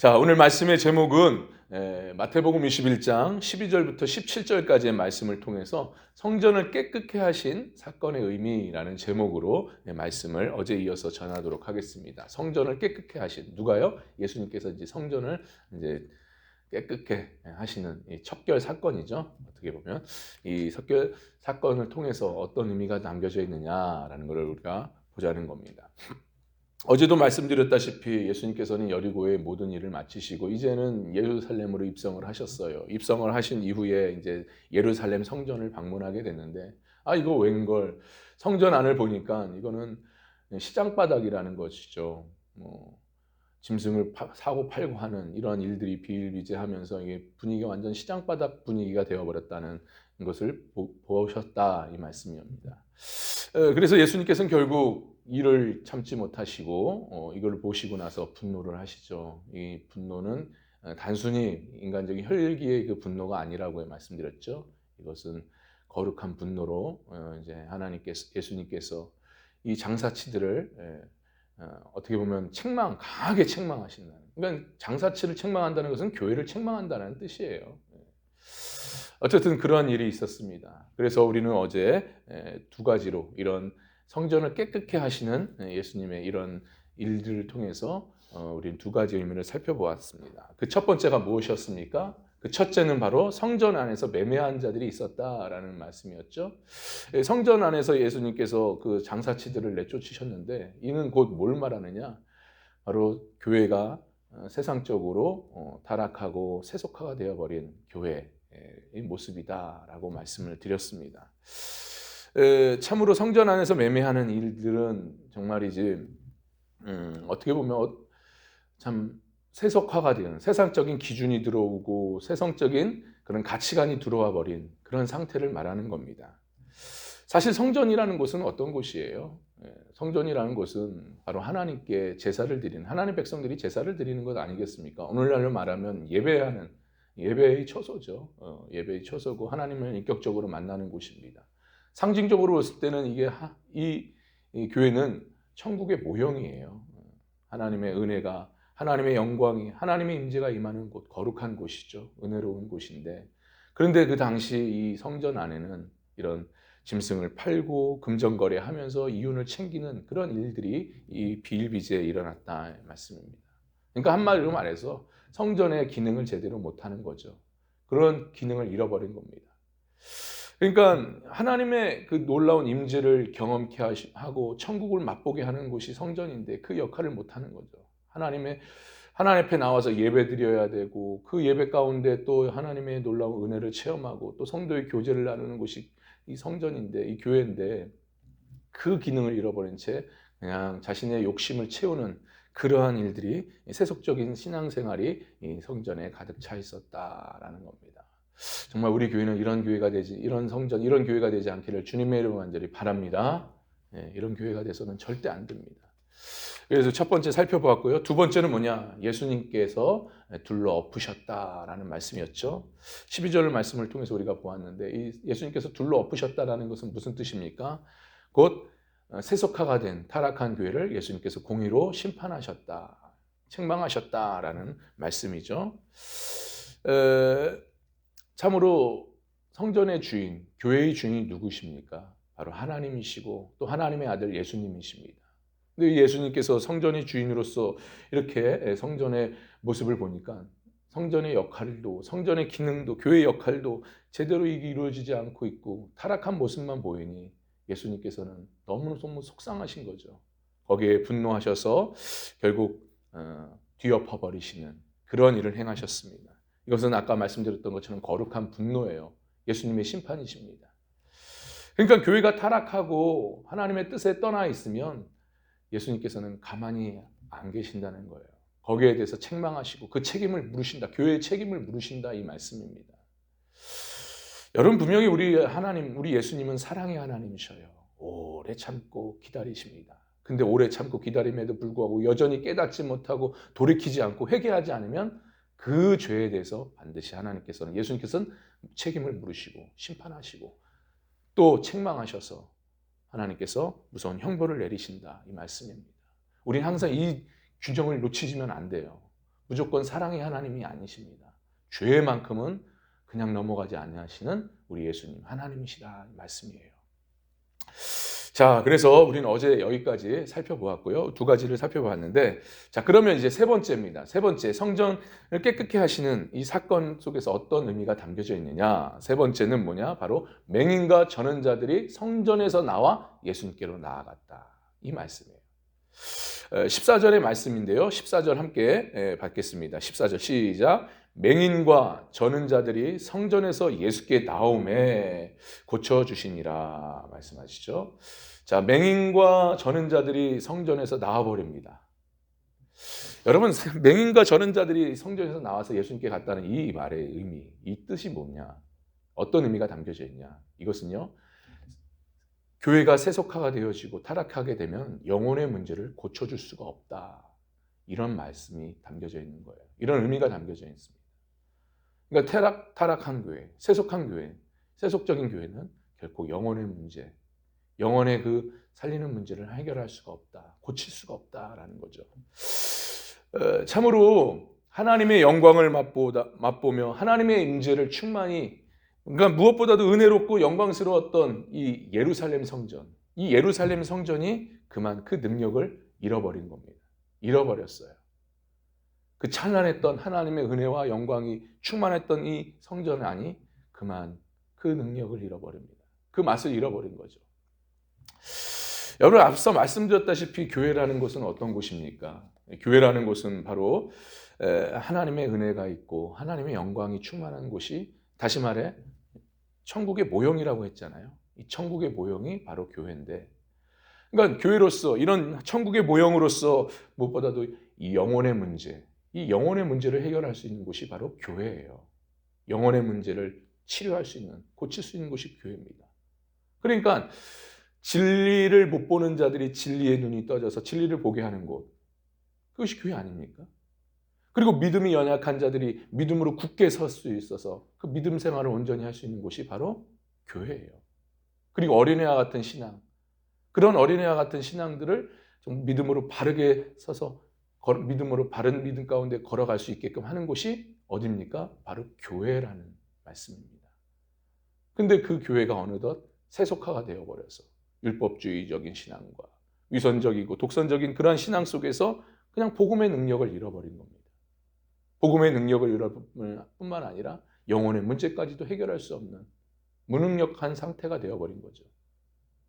자, 오늘 말씀의 제목은 에, 마태복음 21장 12절부터 17절까지의 말씀을 통해서 성전을 깨끗게 하신 사건의 의미라는 제목으로 예, 말씀을 어제 이어서 전하도록 하겠습니다. 성전을 깨끗게 하신 누가요? 예수님께서 이제 성전을 이제 깨끗게 하시는 이 척결 사건이죠. 어떻게 보면 이 척결 사건을 통해서 어떤 의미가 남겨져 있느냐라는 것을 우리가 보자는 겁니다. 어제도 말씀드렸다시피 예수님께서는 여리고의 모든 일을 마치시고 이제는 예루살렘으로 입성을 하셨어요. 입성을 하신 이후에 이제 예루살렘 성전을 방문하게 됐는데 아 이거 웬걸 성전 안을 보니까 이거는 시장 바닥이라는 것이죠. 뭐 짐승을 파, 사고 팔고 하는 이런 일들이 비일비재하면서 이게 분위기가 완전 시장 바닥 분위기가 되어버렸다는 것을 보, 보셨다 이 말씀입니다. 어, 그래서 예수님께서는 결국 이를 참지 못하시고 어, 이걸 보시고 나서 분노를 하시죠. 이 분노는 어, 단순히 인간적인 혈기의 그 분노가 아니라고 말씀드렸죠. 이것은 거룩한 분노로 어, 이제 하나님께서 예수님께서 이 장사치들을 예, 어, 어떻게 보면 책망 강하게 책망하신다는. 그러니까 장사치를 책망한다는 것은 교회를 책망한다는 뜻이에요. 예. 어쨌든 그러한 일이 있었습니다. 그래서 우리는 어제 예, 두 가지로 이런 성전을 깨끗게 하시는 예수님의 이런 일들을 통해서 어, 우리는 두 가지 의미를 살펴보았습니다. 그 첫 번째가 무엇이었습니까? 그 첫째는 바로 성전 안에서 매매한 자들이 있었다라는 말씀이었죠. 예, 성전 안에서 예수님께서 그 장사치들을 내쫓으셨는데 이는 곧 뭘 말하느냐? 바로 교회가 어, 세상적으로 어, 타락하고 세속화가 되어버린 교회의 모습이다라고 말씀을 드렸습니다. 참으로 성전 안에서 매매하는 일들은 정말이지 음, 어떻게 보면 참 세속화가 되는 세상적인 기준이 들어오고 세상적인 그런 가치관이 들어와 버린 그런 상태를 말하는 겁니다. 사실 성전이라는 곳은 어떤 곳이에요? 성전이라는 곳은 바로 하나님께 제사를 드리는 하나님 백성들이 제사를 드리는 것 아니겠습니까? 오늘날로 말하면 예배하는 예배의 처소죠. 어, 예배의 처소고 하나님을 인격적으로 만나는 곳입니다. 상징적으로 봤을 때는 이게 하, 이, 이 교회는 천국의 모형이에요. 하나님의 은혜가 하나님의 영광이 하나님의 임재가 임하는 곳 거룩한 곳이죠. 은혜로운 곳인데 그런데 그 당시 이 성전 안에는 이런 짐승을 팔고 금전거래하면서 이윤을 챙기는 그런 일들이 이 비일비재에 일어났다 말씀입니다. 그러니까 한마디로 말해서 성전의 기능을 제대로 못하는 거죠. 그런 기능을 잃어버린 겁니다. 그러니까 하나님의 그 놀라운 임재를 경험케 하고 천국을 맛보게 하는 곳이 성전인데 그 역할을 못 하는 거죠. 하나님의 하나님 앞에 나와서 예배 드려야 되고 그 예배 가운데 또 하나님의 놀라운 은혜를 체험하고 또 성도의 교제를 나누는 곳이 이 성전인데 이 교회인데 그 기능을 잃어버린 채 그냥 자신의 욕심을 채우는 그러한 일들이 세속적인 신앙생활이 이 성전에 가득 차 있었다라는 겁니다. 정말 우리 교회는 이런 교회가 되지, 이런 성전, 이런 교회가 되지 않기를 주님의 이름으로 간절히 바랍니다. 네, 이런 교회가 돼서는 절대 안 됩니다. 그래서 첫 번째 살펴보았고요. 두 번째는 뭐냐? 예수님께서 둘러 엎으셨다라는 말씀이었죠. 12절 말씀을 통해서 우리가 보았는데 이 예수님께서 둘러 엎으셨다라는 것은 무슨 뜻입니까? 곧 세속화가 된 타락한 교회를 예수님께서 공의로 심판하셨다, 책망하셨다라는 말씀이죠. 에, 참으로 성전의 주인, 교회의 주인이 누구십니까? 바로 하나님이시고 또 하나님의 아들 예수님이십니다. 근데 예수님께서 성전의 주인으로서 이렇게 성전의 모습을 보니까 성전의 역할도 성전의 기능도 교회의 역할도 제대로 이루어지지 않고 있고 타락한 모습만 보이니 예수님께서는 너무 너무 속상하신 거죠. 거기에 분노하셔서 결국 어, 뒤엎어 버리시는 그런 일을 행하셨습니다. 이것은 아까 말씀드렸던 것처럼 거룩한 분노예요. 예수님의 심판이십니다. 그러니까 교회가 타락하고 하나님의 뜻에 떠나 있으면 예수님께서는 가만히 안 계신다는 거예요. 거기에 대해서 책망하시고 그 책임을 물으신다. 교회의 책임을 물으신다 이 말씀입니다. 여러분 분명히 우리 하나님, 우리 예수님은 사랑의 하나님이셔요. 오래 참고 기다리십니다. 근데 오래 참고 기다림에도 불구하고 여전히 깨닫지 못하고 돌이키지 않고 회개하지 않으면 그 죄에 대해서 반드시 하나님께서는 예수님께서는 책임을 물으시고 심판하시고 또 책망하셔서 하나님께서 무서운 형벌을 내리신다 이 말씀입니다. 우리는 항상 이 규정을 놓치지면 안 돼요. 무조건 사랑의 하나님이 아니십니다. 죄만큼은 그냥 넘어가지 아니하시는 우리 예수님 하나님이시다 이 말씀이에요. 자, 그래서 우리는 어제 여기까지 살펴보았고요. 두 가지를 살펴봤는데, 자, 그러면 이제 세 번째입니다. 세 번째, 성전을 깨끗게 하시는 이 사건 속에서 어떤 의미가 담겨져 있느냐? 세 번째는 뭐냐? 바로 맹인과 전원자들이 성전에서 나와 예수님께로 나아갔다. 이 말씀이에요. 14절의 말씀인데요. 14절 함께 예, 받겠습니다. 14절 시작. 맹인과 저는 자들이 성전에서 예수께 나옴에 고쳐 주시니라 말씀하시죠. 자, 맹인과 저는 자들이 성전에서 나와 버립니다. 여러분, 맹인과 저는 자들이 성전에서 나와서 예수님께 갔다는 이 말의 의미, 이 뜻이 뭐냐? 어떤 의미가 담겨져 있냐? 이것은요. 교회가 세속화가 되어지고 타락하게 되면 영혼의 문제를 고쳐줄 수가 없다. 이런 말씀이 담겨져 있는 거예요. 이런 의미가 담겨져 있습니다. 그러니까 타락, 타락한 교회, 세속한 교회, 세속적인 교회는 결코 영혼의 문제, 영혼의 그 살리는 문제를 해결할 수가 없다. 고칠 수가 없다라는 거죠. 어, 참으로 하나님의 영광을 맛보다, 맛보며 하나님의 임재를 충만히 그러니까 무엇보다도 은혜롭고 영광스러웠던 이 예루살렘 성전, 이 예루살렘 성전이 그만 그 능력을 잃어버린 겁니다. 잃어버렸어요. 그 찬란했던 하나님의 은혜와 영광이 충만했던 이 성전 안이 그만 그 능력을 잃어버립니다. 그 맛을 잃어버린 거죠. 여러분 앞서 말씀드렸다시피 교회라는 곳은 어떤 곳입니까? 교회라는 곳은 바로 하나님의 은혜가 있고 하나님의 영광이 충만한 곳이 다시 말해 천국의 모형이라고 했잖아요. 이 천국의 모형이 바로 교회인데 그러니까 교회로서 이런 천국의 모형으로서 무엇보다도 이 영혼의 문제, 이 영혼의 문제를 해결할 수 있는 곳이 바로 교회예요. 영혼의 문제를 치료할 수 있는, 고칠 수 있는 곳이 교회입니다. 그러니까 진리를 못 보는 자들이 진리의 눈이 떠져서 진리를 보게 하는 곳. 그것이 교회 아닙니까? 그리고 믿음이 연약한 자들이 믿음으로 굳게 설 수 있어서 그 믿음 생활을 온전히 할 수 있는 곳이 바로 교회예요. 그리고 어린애와 같은 신앙. 그런 어린애와 같은 신앙들을 좀 믿음으로 바르게 서서 믿음으로 바른 믿음 가운데 걸어갈 수 있게끔 하는 곳이 어디입니까? 바로 교회라는 말씀입니다. 근데 그 교회가 어느덧 세속화가 되어 버려서 율법주의적인 신앙과 위선적이고 독선적인 그러한 신앙 속에서 그냥 복음의 능력을 잃어버린 겁니다. 복음의 능력을 잃어버릴 뿐만 아니라 영혼의 문제까지도 해결할 수 없는 무능력한 상태가 되어버린 거죠.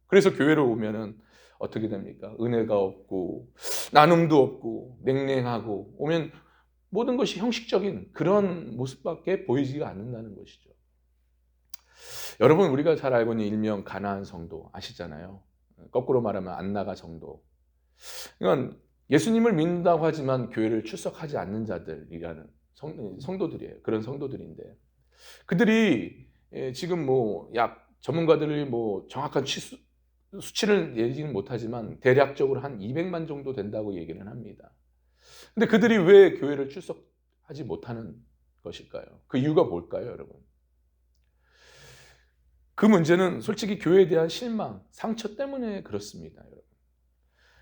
그래서 교회를 오면은 어떻게 됩니까? 은혜가 없고 나눔도 없고 냉랭하고 오면 모든 것이 형식적인 그런 모습밖에 보이지가 않는다는 것이죠. 여러분 우리가 잘 알고 있는 일명 가나안 성도 아시잖아요. 거꾸로 말하면 안나가 성도. 그러니까 예수님을 믿는다고 하지만 교회를 출석하지 않는 자들이라는 성, 성도들이에요. 그런 성도들인데 그들이 예, 지금 뭐 약 전문가들이 뭐 정확한 치수, 수치를 내지는 못하지만 대략적으로 한 200만 정도 된다고 얘기는 합니다. 근데 그들이 왜 교회를 출석하지 못하는 것일까요? 그 이유가 뭘까요, 여러분? 그 문제는 솔직히 교회에 대한 실망, 상처 때문에 그렇습니다, 여러분.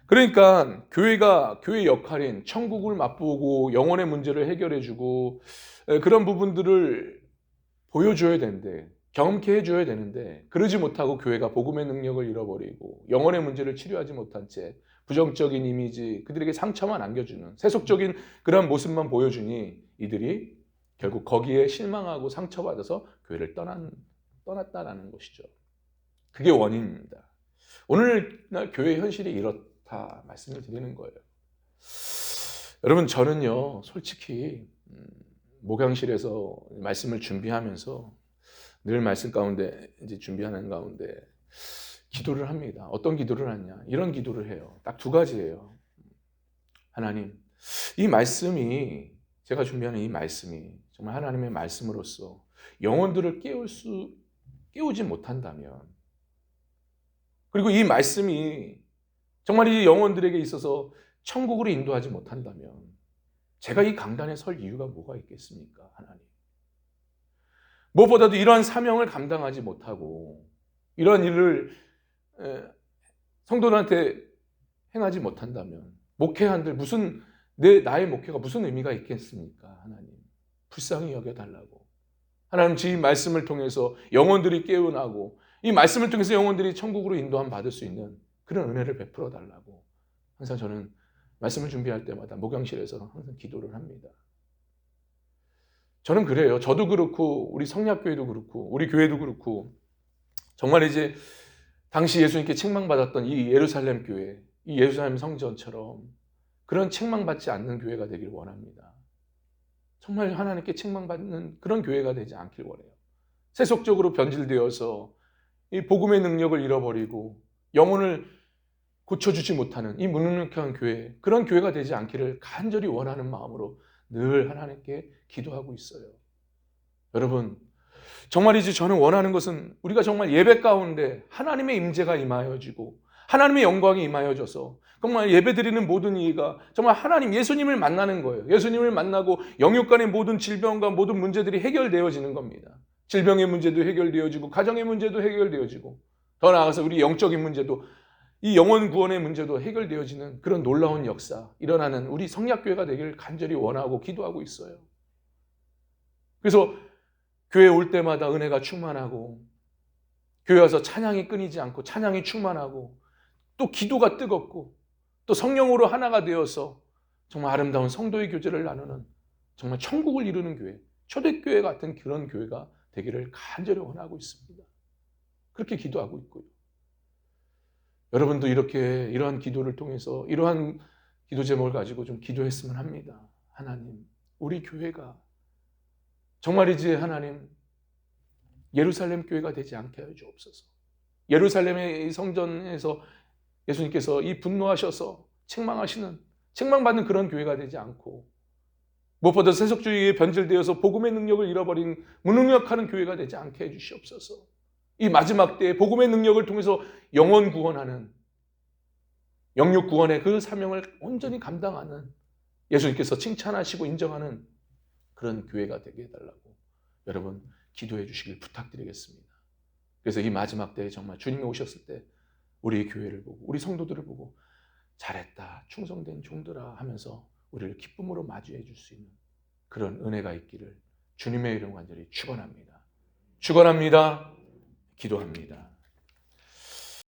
그러니까 교회가 교회 역할인 천국을 맛보고 영혼의 문제를 해결해주고 그런 부분들을 보여줘야 되는데 경험케 해줘야 되는데 그러지 못하고 교회가 복음의 능력을 잃어버리고 영혼의 문제를 치료하지 못한 채 부정적인 이미지 그들에게 상처만 안겨주는 세속적인 그런 모습만 보여주니 이들이 결국 거기에 실망하고 상처받아서 교회를 떠난, 떠났다라는 것이죠. 그게 원인입니다. 오늘날 교회 현실이 이렇 다 말씀을 드리는 거예요. 여러분 저는요 솔직히 음, 목양실에서 말씀을 준비하면서 늘 말씀 가운데 이제 준비하는 가운데 기도를 합니다. 어떤 기도를 하냐? 이런 기도를 해요. 딱 두 가지예요. 하나님, 이 말씀이 제가 준비하는 이 말씀이 정말 하나님의 말씀으로서 영혼들을 깨울 수 깨우지 못한다면 그리고 이 말씀이 정말 이 영혼들에게 있어서 천국으로 인도하지 못한다면 제가 이 강단에 설 이유가 뭐가 있겠습니까? 하나님. 무엇보다도 이러한 사명을 감당하지 못하고 이러한 일을 성도들한테 행하지 못한다면 목회한들 무슨 내 나의 목회가 무슨 의미가 있겠습니까? 하나님. 불쌍히 여겨 달라고. 하나님 지 말씀을 통해서 영혼들이 깨어나고 이 말씀을 통해서 영혼들이 천국으로 인도함 받을 수 있는 그런 은혜를 베풀어 달라고. 항상 저는 말씀을 준비할 때마다 목양실에서 항상 기도를 합니다. 저는 그래요. 저도 그렇고 우리 성약교회도 그렇고 우리 교회도 그렇고 정말 이제 당시 예수님께 책망받았던 이 예루살렘 교회, 이 예루살렘 성전처럼 그런 책망받지 않는 교회가 되기를 원합니다. 정말 하나님께 책망받는 그런 교회가 되지 않길 원해요. 세속적으로 변질되어서 이 복음의 능력을 잃어버리고 영혼을 고쳐주지 못하는 이 무능력한 교회, 그런 교회가 되지 않기를 간절히 원하는 마음으로 늘 하나님께 기도하고 있어요. 여러분, 정말이지 저는 원하는 것은 우리가 정말 예배 가운데 하나님의 임재가 임하여지고 하나님의 영광이 임하여져서 정말 예배 드리는 모든 이가 정말 하나님 예수님을 만나는 거예요. 예수님을 만나고 영육 간의 모든 질병과 모든 문제들이 해결되어지는 겁니다. 질병의 문제도 해결되어지고 가정의 문제도 해결되어지고 더 나아가서 우리 영적인 문제도 이 영혼 구원의 문제도 해결되어지는 그런 놀라운 역사 일어나는 우리 성약교회가 되기를 간절히 원하고 기도하고 있어요. 그래서 교회 올 때마다 은혜가 충만하고 교회 와서 찬양이 끊이지 않고 찬양이 충만하고 또 기도가 뜨겁고 또 성령으로 하나가 되어서 정말 아름다운 성도의 교제를 나누는 정말 천국을 이루는 교회, 초대교회 같은 그런 교회가 되기를 간절히 원하고 있습니다. 그렇게 기도하고 있고요. 여러분도 이렇게 이러한 기도를 통해서 이러한 기도 제목을 가지고 좀 기도했으면 합니다. 하나님, 우리 교회가 정말이지 하나님 예루살렘 교회가 되지 않게 하여 주옵소서. 예루살렘의 성전에서 예수님께서 이 분노하셔서 책망하시는 책망받는 그런 교회가 되지 않고 무엇보다 세속주의에 변질되어서 복음의 능력을 잃어버린 무능력하는 교회가 되지 않게 해 주시옵소서. 이 마지막 때에 복음의 능력을 통해서 영원 구원하는 영육 구원의 그 사명을 온전히 감당하는 예수님께서 칭찬하시고 인정하는 그런 교회가 되게 해달라고 여러분 기도해 주시길 부탁드리겠습니다. 그래서 이 마지막 때에 정말 주님이 오셨을 때 우리 교회를 보고 우리 성도들을 보고 잘했다 충성된 종들아 하면서 우리를 기쁨으로 맞이해 줄 수 있는 그런 은혜가 있기를 주님의 이름 간절히 축원합니다. 축원합니다. 기도합니다.